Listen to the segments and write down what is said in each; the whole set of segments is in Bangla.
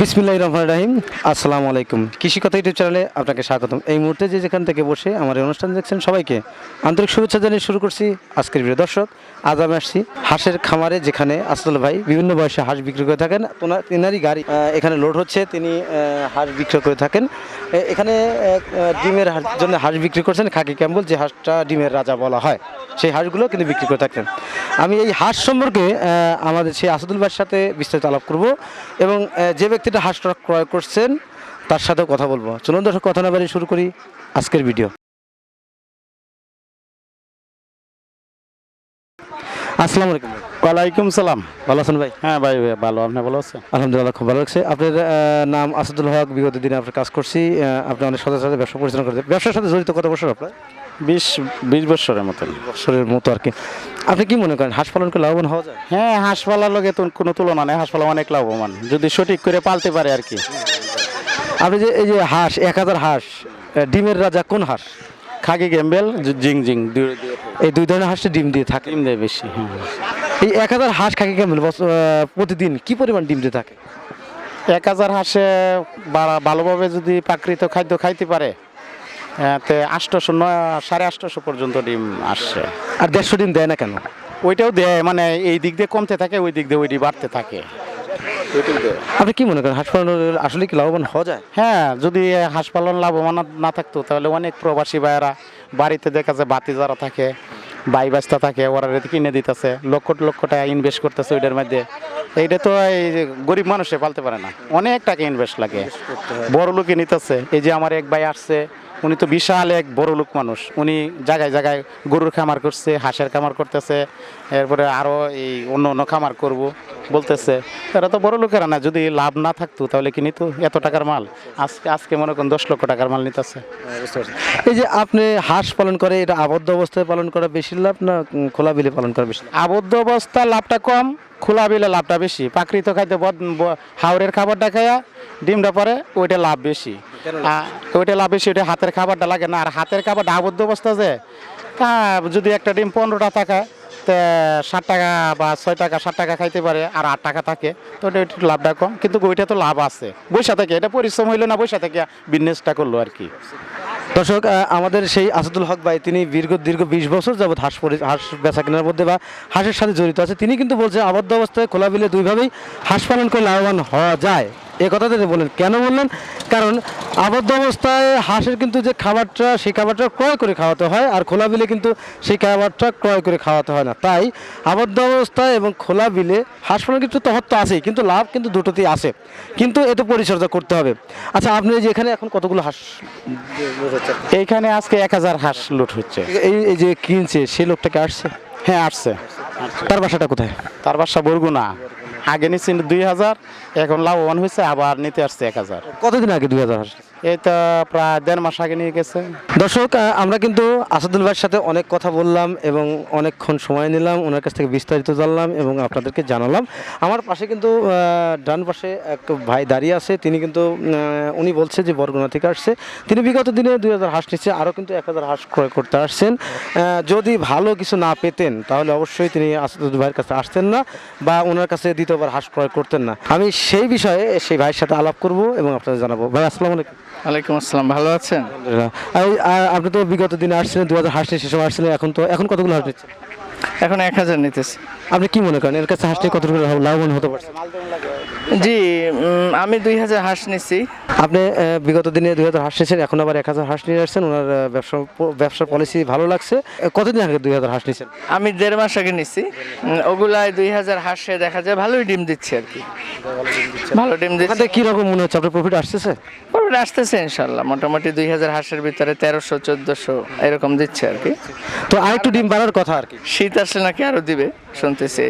বিসমিল্লাহ রহমান রাহিম। আসসালামু আলাইকুম। কৃষি কথা ইউটিউব চ্যানেলে আপনাকে স্বাগতম। এই মুহূর্তে যে যেখান থেকে বসে আমার এই অনুষ্ঠান দেখছেন সবাইকে আন্তরিক শুভেচ্ছা জানিয়ে শুরু করছি আজকের ভিডিও। দর্শক, আজ আমি আসছি হাঁসের খামারে, যেখানে আসল ভাই বিভিন্ন বয়সে হাঁস বিক্রি করে থাকেন। তোনা- তেনারই গাড়ি এখানে লোড হচ্ছে। তিনি হাঁস বিক্রি করে থাকেন। এখানে ডিমের জন্য হাঁস বিক্রি করছেন খাকি ক্যাম্বল, যে হাঁসটা ডিমের রাজা বলা হয়। সেই হাঁসগুলো কিন্তু বিক্রি করে থাকেন। আমি এই হাঁস সম্পর্কে আমাদের সেই আসাদুল ভাইয়ের সাথে বিস্তারিত আলাপ করব এবং যে যে ব্যক্তিটা হাঁসটা ক্রয় করছেন তার সাথেও কথা বলব। চলুন দর্শক কথা না বাড়িয়ে শুরু করি আজকের ভিডিও। আসসালামু আলাইকুম। ওয়ালাইকুম সালাম। ভালো আছেন ভাই? হ্যাঁ ভাই ভাই, ভালো। আপনি ভালো আছেন? আলহামদুলিল্লাহ খুব ভালো লাগছে আপনার আহ, নাম আসাদুল হক বিগত দিনে আপনার কাজ করছি। আপনি অনেক সাথে সাথে ব্যবসা পরিচালনা করতে ব্যবসার সাথে জড়িত কত বছর আপনার? বিশ বিশ বছরের মতন। বছরের মতো আর কি। আপনি কি মনে করেন হাঁস পালন করে লাভবান হওয়া যায়? হ্যাঁ হাঁস পালার লগে তো কোনো তুলনা নেই হাঁস পালা অনেক লাভবান। যদি সঠিক করে পালতে পারে আর কি। আপনি যে এই যে হাঁস এক হাজার হাঁস ডিমের রাজা কোন হাঁস? খাকি গেম্বেল জি- জিং এই দুই ধরনের হাঁসটা ডিম দিয়ে থাকে? ডিম দেয় বেশি হ্যাঁ। এই এক হাজার হাঁস খাকি কেমন প্রতিদিন কি পরিমাণ ডিম দিয়ে থাকে? এক হাজার হাঁসে বা- ভালোভাবে যদি প্রাকৃত খাদ্য খাইতে পারে তে আটশোশো নয় সাড়ে আটশোশো পর্যন্ত ডিম আসছে। আর দেড়শো ডিম দেয় না কেন? ওইটাও দেয় মানে এই দিক দিয়ে কমতে থাকে ওই দিক দিয়ে ওইটি বাড়তে থাকে। আপনি কি মনে করেন হাঁস পালন আসলে কি লাভবান হওয়া যায়? হ্যাঁ যদি হাঁস পালন লাভবান না- থাকতো তাহলে অনেক প্রবাসী ভাইয়েরা বাড়িতে দেখা যায় বাতি যারা থাকে বাই বাস্তা থাকে ওরা কিনে দিতেছে লক্ষ লক্ষ টাকা ইনভেস্ট করতেছে ওইটার মধ্যে। এইটা তো এই যে গরিব মানুষে পালতে পারে না। অনেক টাকা ইনভেস্ট লাগে। বড় লোকে নিতেছে। এই যে আমার এক ভাই আসছে উনি তো বিশাল এক বড় লোক মানুষ। উনি জায়গায় জায়গায় গরুর খামার করছে হাঁসের খামার করতেছে এরপরে আরও এই অন্য অন্য খামার করব বলতেছে। এরা তো বড় লোকেরা না যদি লাভ না থাকতো তাহলে কি নিত? এত টাকার মাল। আজকে আজকে মনে করেন দশ লক্ষ টাকার মাল নিতেছে। এই যে আপনি হাঁস পালন করে এটা আবদ্ধ অবস্থায় পালন করা বেশি লাভ না খোলা বিলে পালন করা বেশি আবদ্ধ অবস্থা লাভটা কম খোলা বিলে লাভটা বেশি। বদ- ব- হাওরের খাবারটা খাইয়া ডিমটা পরে ওইটা লাভ বেশি। ওইটা লাভ বেশি ওইটা হাতের খাবারটা লাগে না। আর হাতের খাবারটা আবদ্ধ অবস্থা যে তা যদি একটা ডিম পনেরোটা টাকা তে ষাট টাকা বা ছয় টাকা ষাট টাকা খাইতে পারে আর আট টাকা থাকে তো ওটা একটু লাভটা কম। কিন্তু ওইটা তো লাভ আছে। বৈশা থেকে এটা পরিশ্রম হইল না বৈশা থেকে বিজনেসটা করল আর কি। দর্শক আমাদের সেই আসাদুল হক ভাই, তিনি দীর্ঘ দীর্ঘ বিশ বছর যাবৎ হাঁস হাঁস বেচা কেনার মধ্যে বা হাঁসের সাথে জড়িত আছে। তিনি কিন্তু বলছে, আবদ্ধ অবস্থায় খোলা বিলে দুইভাবেই হাঁস পালন করে লাভবান হওয়া যায়। এ কথা তিনি বললেন কেন বললেন? কারণ আবদ্ধ অবস্থায় হাঁসের কিন্তু যে খাবারটা সেই খাবারটা ক্রয় করে খাওয়াতে হয় আর খোলা বিলে কিন্তু সেই খাবারটা ক্রয় করে খাওয়াতে হয় না। তাই আবদ্ধ অবস্থায় এবং খোলা বিলে হাঁস পালন কিন্তু তহত তো আছেই কিন্তু লাভ কিন্তু দুটোতেই আছে। কিন্তু এতে পরিচর্যা করতে হবে। আচ্ছা আপনি যে এখানে এখন কতগুলো হাঁস? এইখানে আজকে এক হাজার হাঁস লুট হচ্ছে। এই এই যে কিনছে সেই লোকটাকে আসছে? হ্যাঁ আসছে। তার বাসাটা কোথায়? তার বাসা বরগুনা। আগে নিচ্ছি দুই হাজার, এখন লাভবান হয়েছে, আবার নিতে আসছে এক হাজার। কতদিন আগে দুই হাজার হাঁস তো প্রায় দেড় মাস আগে নিয়ে গেছে। দর্শক আমরা কিন্তু আসাদুল ভাইয়ের সাথে অনেক কথা বললাম এবং অনেকক্ষণ সময় নিলাম, ওনার কাছ থেকে বিস্তারিত জানলাম এবং আপনাদেরকে জানালাম। আমার পাশে কিন্তু ডান পাশে এক ভাই দাঁড়িয়ে আছে, তিনি কিন্তু উনি বলছে যে বরগুনা থেকে আসছে। তিনি বিগত দিনে দুই হাজার হাঁস নিচ্ছে, আরও কিন্তু এক হাজার হাঁস ক্রয় করতে আসছেন। যদি ভালো কিছু না পেতেন, তাহলে অবশ্যই তিনি আসাদুল ভাইয়ের কাছে আসতেন না বা ওনার কাছে দ্বিতীয়বার হাঁস ক্রয় করতেন না। আমি সেই বিষয়ে সেই ভাইয়ের সাথে আলাপ করব এবং আপনাদের জানাব। ভাই, আসসালামু আলাইকুম। ওয়ালাইকুম আসসালাম ভালো আছেন? আর- আপনি তো বিগত দিনে আসছিলেন দু হাজার হাঁস নিয়ে সে সময় আসছিলেন এখন তো এখন কতগুলো হাঁস নিচ্ছেন? এখন এক হাজার নিতেছি। আপনি কি মনে করেন এর কাছে হাঁস নিয়ে কতটুকু লাভ- লাভবান হতে পারছে জি আমি দুই হাজার হাঁস নিছি। আপনি বিগত দিনে দুই হাজার হাঁস নিয়েছেন এখন আবার এক হাজার হাঁস নিয়ে আসছেন ওনার ব্যবসা ব্যবসার পলিসি ভালো লাগছে। কতদিন আগে দুই হাজার হাঁস নিয়েছেন? আমি দেড় মাস আগে নিছি। ওগুলায় দুই হাজার হাঁসে দেখা যায় ভালোই ডিম দিচ্ছে আর কি। ভালো ডিম দিচ্ছে। থেকে কীরকম মনে হচ্ছে? আপনার প্রফিট আসতেছে? প্রফিট আসতেছে ইনশাল্লাহ। মোটামুটি দুই হাজার হাঁসের ভিতরে তেরোশো চোদ্দোশো এরকম দিচ্ছে আর কি। তো আরেকটু ডিম বাড়ার কথা আর কি। শীত আসলে নাকি আরও দিবে শুনতেছি।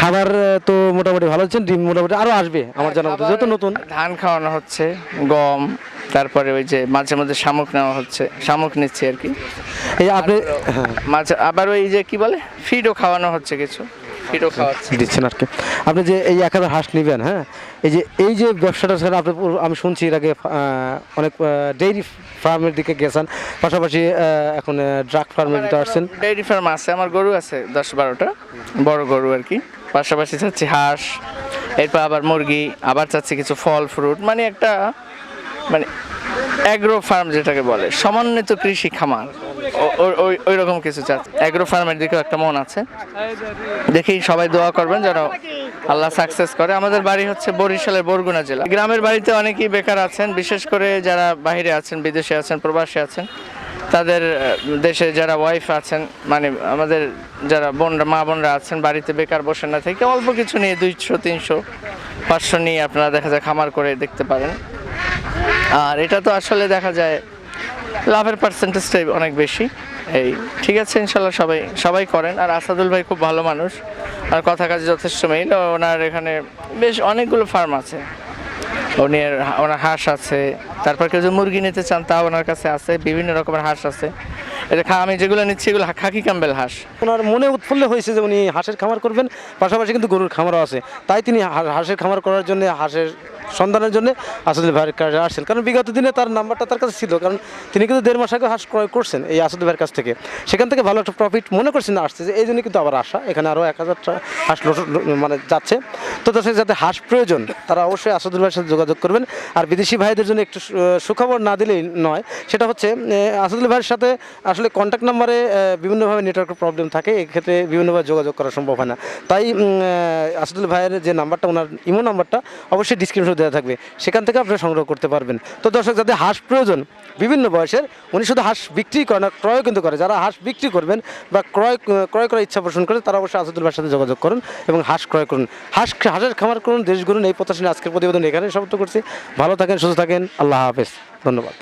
খাবার তো মোটামুটি ভালো হচ্ছে ডিম মোটামুটি আরও আসবে আমার জানা মতো যেহেতু নতুন। ধান খাওয়ানো হচ্ছে গম তারপরে ওই যে মাঝে মাঝে শামুক নেওয়া হচ্ছে শামুক নিচ্ছে আর কি। এই আপনি মাঝে আবার ওই যে কি বলে ফিডও খাওয়ানো হচ্ছে কিছু। দিচ্ছেন আর কি। আপনি যে এই এক হাজার হাঁস নেবেন হ্যাঁ? এই যে এই যে ব্যবসাটা স্যার আপনি আমি শুনছি এর আগে অনেক ডেইরি ফার্মের দিকে গেছেন। পাশাপাশি এখন ড্রাগ ফার্মের দিকে আসছেন। ডেইরি ফার্ম আছে আমার গরু আছে দশ বারোটা। বড় গরু আর কি। পাশাপাশি চাচ্ছি হাঁস এরপর আবার মুরগি আবার চাচ্ছি কিছু ফল ফ্রুট মানে একটা মানে অ্যাগ্রো ফার্ম যেটাকে বলে সমন্বিত কৃষি খামার। ওই- ওই রকম কিছু চাচ্ছি অ্যাগ্রো ফার্মের দিকেও একটা মন আছে। দেখি সবাই দোয়া করবেন যেন আল্লাহ সাকসেস করে। আমাদের বাড়ি হচ্ছে বরিশালের বরগুনা জেলা। গ্রামের বাড়িতে অনেকেই বেকার আছেন, বিশেষ করে যারা বাইরে আছেন, বিদেশে আছেন, প্রবাসী আছেন। তাদের দেশে যারা ওয়াইফ আছেন মানে আমাদের যারা বোনরা, মা বোনরা আছেন, বাড়িতে বেকার বসে না থেকে অল্প কিছু নিয়ে দুইশো, তিনশো, পাঁচশো নিয়ে আপনারা দেখা যায় খামার করে দেখতে পারেন। আর এটা তো আসলে দেখা যায় লাভের পার্সেন্টেজটাই অনেক বেশি। এই, ঠিক আছে, ইনশাল্লাহ সবাই সবাই করেন। আর আসাদুল ভাই খুব ভালো মানুষ। আর কথা কাজে যথেষ্ট মিল ওনার এখানে বেশ অনেকগুলো ফার্ম আছে। উনি ওনার হাঁস আছে। তারপর কেউ যদি মুরগি নিতে চান তা ওনার কাছে আছে। বিভিন্ন রকমের হাঁস আছে। এটা আমি যেগুলো নিচ্ছি, এগুলো খাকি ক্যাম্বেল হাঁস। ওনার মনে উৎফুল্ল হয়েছে যে উনি হাঁসের খামার করবেন। পাশাপাশি কিন্তু গরুর খামারও আছে। তাই তিনি হাঁসের খামার করার জন্য হাঁসের সন্ধানের জন্য আসাদুল ভাইয়ের কাছে আসছেন কারণ বিগত দিনে তার নাম্বারটা তার কাছে ছিল। কারণ তিনি কিন্তু দেড় মাস আগে হাঁস ক্রয় করছেন এই আসাদুল ভাইয়ের কাছ থেকে। সেখান থেকে ভালো একটা প্রফিট মনে করছেন আসছে যে এই জন্য কিন্তু আবার আসা। এখানে আরও এক হাজারটা হাঁস মানে যাচ্ছে। তো তাদের যাতে হাঁস প্রয়োজন, তারা অবশ্যই আসাদুল ভাইয়ের সাথে যোগাযোগ করবেন। আর বিদেশি ভাইদের জন্য একটু সুখবর না দিলেই নয়, সেটা হচ্ছে আসাদুল ভাইয়ের সাথে আসলে কন্ট্যাক্ট নাম্বারে বিভিন্নভাবে নেটওয়ার্কের প্রবলেম থাকে। এক্ষেত্রে বিভিন্নভাবে যোগাযোগ করা সম্ভব হয় না। তাই আসাদুল ভাইয়ের যে নাম্বারটা ওনার ইমো নাম্বারটা অবশ্যই ডিসক্রিপশনে দেওয়া থাকবে, সেখান থেকে আপনারা সংগ্রহ করতে পারবেন। তো দর্শক, যাদের হাঁস প্রয়োজন, বিভিন্ন বয়সের, উনি শুধু হাঁস বিক্রি করে না, ক্রয় কিন্তু করে। যারা হাঁস বিক্রি করবেন বা ক্রয় ক্রয় করার ইচ্ছা পোষণ করে তারা অবশ্যই আসাদুল ভাইয়ের সাথে যোগাযোগ করুন এবং হাঁস ক্রয় করুন। হাঁস হাঁসের খামার করুন, দেশ গড়ুন, এই প্রত্যাশা আজকের প্রতিবেদন এখানে সমাপ্ত করছি। ভালো থাকেন, সুস্থ থাকেন, আল্লাহ হাফেজ। ধন্যবাদ।